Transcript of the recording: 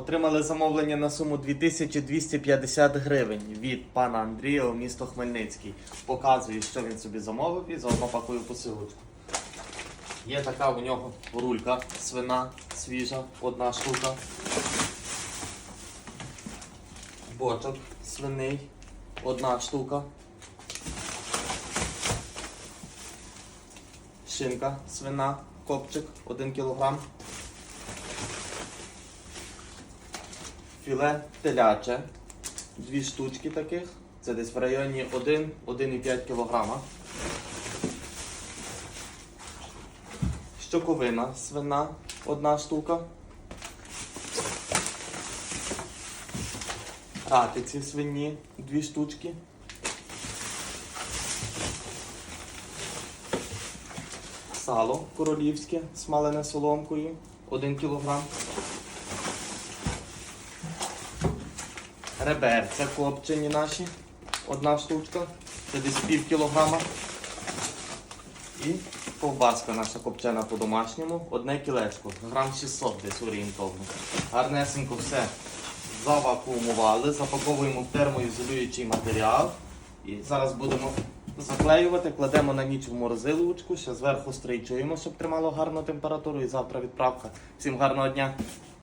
Отримали замовлення на суму 2250 гривень від пана Андрія у місто Хмельницький. Показую, що він собі замовив і заодно пакую посилочку. Є така у нього рулька свина свіжа, одна штука. Бочок свиний, одна штука. Шинка свина, копчик, 1 кілограм. Філе теляче, дві штучки таких. Це десь в районі 1-1,5 кг. Щоковина свина, одна штука. Ратиці свині, дві штучки. Сало королівське, смалене соломкою, 1 кілограм. Реберця копчені наші, одна штучка, це десь пів кілограма. І ковбаска наша копчена по-домашньому, одне кілечко, грам 600 десь орієнтовно. Гарнесенько все завакуумували, запаковуємо в термоізолюючий матеріал. І зараз будемо заклеювати, кладемо на ніч в морозилочку, ще зверху стрейчуємо, щоб тримало гарну температуру і завтра відправка. Всім гарного дня!